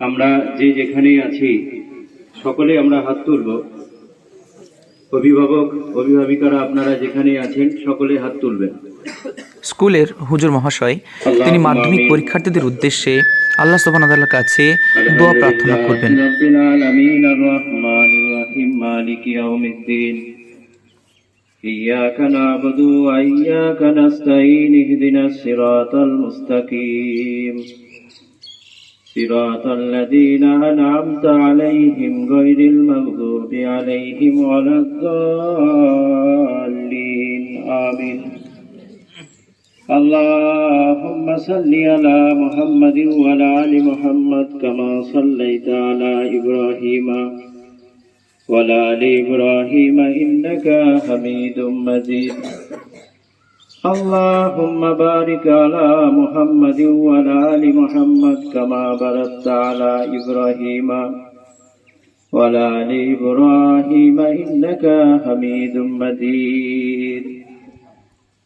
আমরা যে যেখানেই আছি সকলে আমরা হাত তুলব অভিভাবক অভিভাবিকারা আপনারা যেখানে আছেন সকলে হাত তুলবেন স্কুলের হুজুর মহাশয় তিনি মাধ্যমিক পরীক্ষার্থীদের উদ্দেশ্যে আল্লাহ সুবহানাহু কাছে দোয়া প্রার্থনা করবেন رب العالمين الرحمن الرحيم مالك يوم الدين إياك نعبد وإياك نستعين اهدنا الصراط المستقيم صراط الذين أنعمت عليهم غير المغضوب عليهم ولا الضالين. آمين. اللهم صل على محمد وعلى آل محمد كما صليت على إبراهيم وعلى آل إبراهيم إنك حميد مجيد. اللهم بارك على محمد وعلى آل محمد كما باركت على إبراهيم وعلى آل إبراهيم إنك حميد مجيد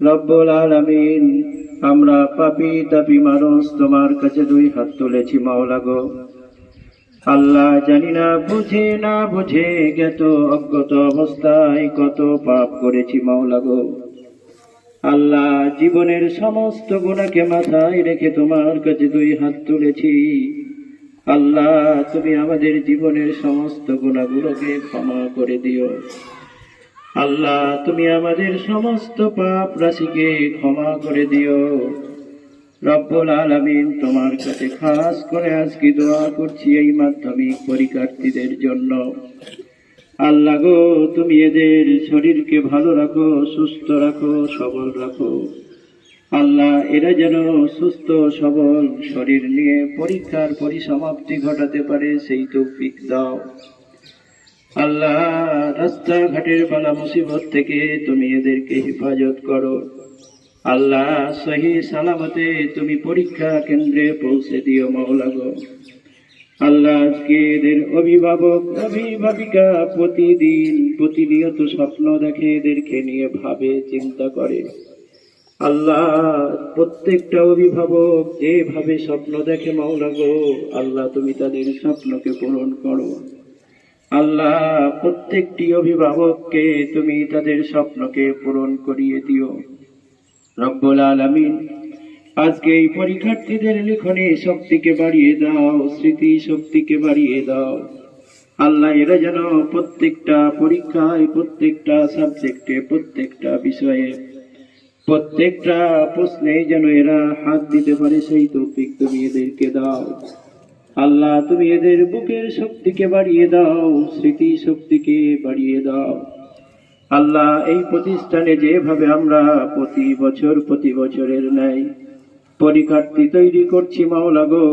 রব্বুল আলামিন আমরা পাপি তাপি মানুষ তোমার কাছে দুই হাত তুলেছি মাওলা গো আল্লাহ জানি না বুঝে না বুঝে জ্ঞাত অজ্ঞত অবস্থায় কত পাপ করেছি মাওলা গো আল্লাহ জীবনের সমস্ত গুণাকে মাথায় রেখে তোমার কাছে দুই হাত তুলেছি। আল্লাহ, তুমি আমাদের জীবনের সমস্ত গুণাগুলোকে ক্ষমা করে দিও। আল্লাহ, তুমি আমাদের সমস্ত পাপ রাশিকে ক্ষমা করে দিও। রব্বুল আলামিন তোমার কাছে খাস করে আজকে দোয়া করছি এই মাধ্যমিক পরীক্ষার্থীদের জন্য। আল্লাহ গো, তুমি এদের শরীরকে ভালো রাখো, সুস্থ রাখো, সবল রাখো। আল্লাহ, এরা যেন সুস্থ, সবল শরীর নিয়ে পরীক্ষার পরিসমাপ্তি ঘটাতে পারে, সেই তৌফিক দাও। আল্লাহ, রাস্তাঘাটের বালা মুসিবত থেকে তুমি এদেরকে হেফাজত করো। আল্লাহ, সহি সালামতে তুমি পরীক্ষা কেন্দ্রে পৌঁছে দিও মাওলা গো। আল্লাহ আজকে এদের অভিভাবক, অভিভাবিকা প্রতিদিন প্রতিনিয়ত স্বপ্ন দেখে এদেরকে নিয়ে ভাবে, চিন্তা করে। আল্লাহ প্রত্যেকটা অভিভাবক যেভাবে স্বপ্ন দেখে, মাওলা গো, আল্লাহ তুমি তাদের স্বপ্নকে পূরণ করো। আল্লাহ প্রত্যেকটি অভিভাবককে তুমি তাদের স্বপ্নকে পূরণ করিয়ে দিও। রব্বুল আলামিন আজকে এই পরীক্ষার্থীদের লিখনে শক্তিকে বাড়িয়ে দাও, স্মৃতি শক্তিকে বাড়িয়ে দাও। আল্লাহ এরা যেন প্রত্যেকটা পরীক্ষায়, প্রত্যেকটা সাবজেক্টে, প্রত্যেকটা বিষয়ে, প্রত্যেকটা প্রশ্নে যেন এরা হাত দিতে পারে, সেই তৌফিক তুমি এদেরকে দাও। আল্লাহ তুমি এদের বুকের শক্তিকে বাড়িয়ে দাও, স্মৃতি শক্তিকে বাড়িয়ে দাও। আল্লাহ এই প্রতিষ্ঠানে যেভাবে আমরা প্রতি বছর, প্রতি বছরের ন্যায় পরীক্ষার্থী তৈরি করছি মাওলা গো।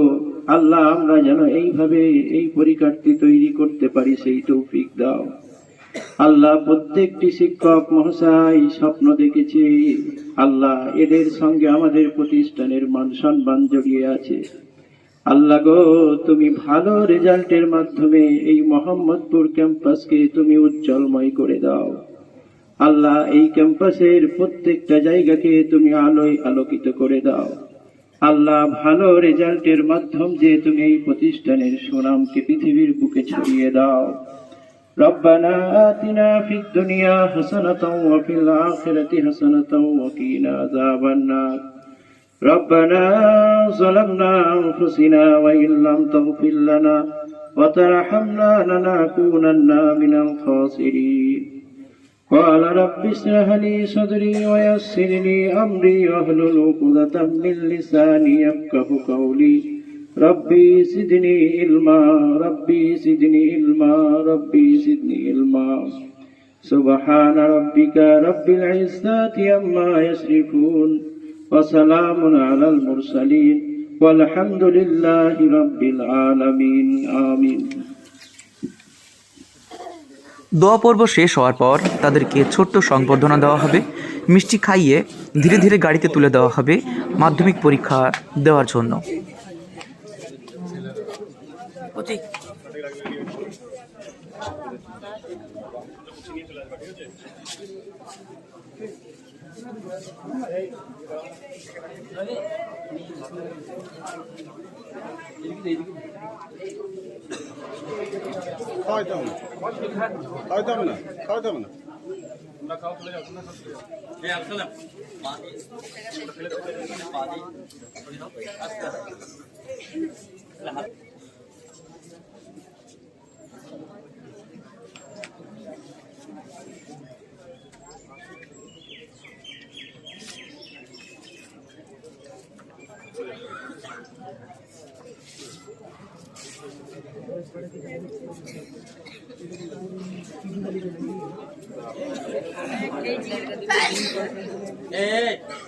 আল্লাহ, আমরা যেন এইভাবে এই পরীক্ষার্থী তৈরি করতে পারি, সেই তৌফিক দাও। আল্লাহ, প্রত্যেকটি শিক্ষক মহাশয় স্বপ্ন দেখেছে। আল্লাহ, এদের সঙ্গে আমাদের প্রতিষ্ঠানের মান সম্মান জড়িয়ে আছে। আল্লাহ গো, তুমি ভালো রেজাল্টের মাধ্যমে এই মোহাম্মদপুর ক্যাম্পাসকে তুমি উজ্জ্বলময় করে দাও। আল্লাহ, এই ক্যাম্পাসের প্রত্যেকটা জায়গাকে তুমি আলোয় আলোকিত করে দাও। আল্লাহ ভালো রেজাল্টের মাধ্যম যে তুমি এই প্রতিষ্ঠানের সুনামকে পৃথিবীর বুকে ছড়িয়ে দাও ربنا آتنا في الدنيا حسنة وفي الآخرة حسنة وقنا عذاب النار ربنا ظلمنا أنفسنا وإن لم تغفر لنا وترحمنا لنكونن من الخاسرين قال رب اشرح لي صدري ويسر لي أمري واحلل عقدة من لساني يفقه قولي ربي زدني علما ربي زدني علما ربي زدني علما سبحان ربك رب العزة عما يصفون وسلام على المرسلين والحمد لله رب العالمين آمين দোয়া পর্ব শেষ হওয়ার পর তাদেরকে ছোট্ট সংবর্ধনা দেওয়া হবে। মিষ্টি খাইয়ে ধীরে ধীরে গাড়িতে তুলে দেওয়া হবে মাধ্যমিক পরীক্ষা দেওয়ার জন্য। খাওয়াইতে হবে না 哎。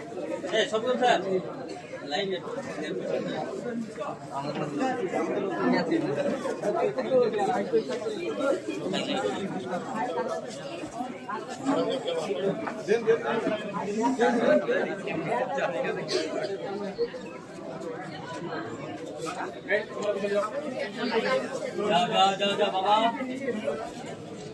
আমাদের তো খেয়ে খেয়ে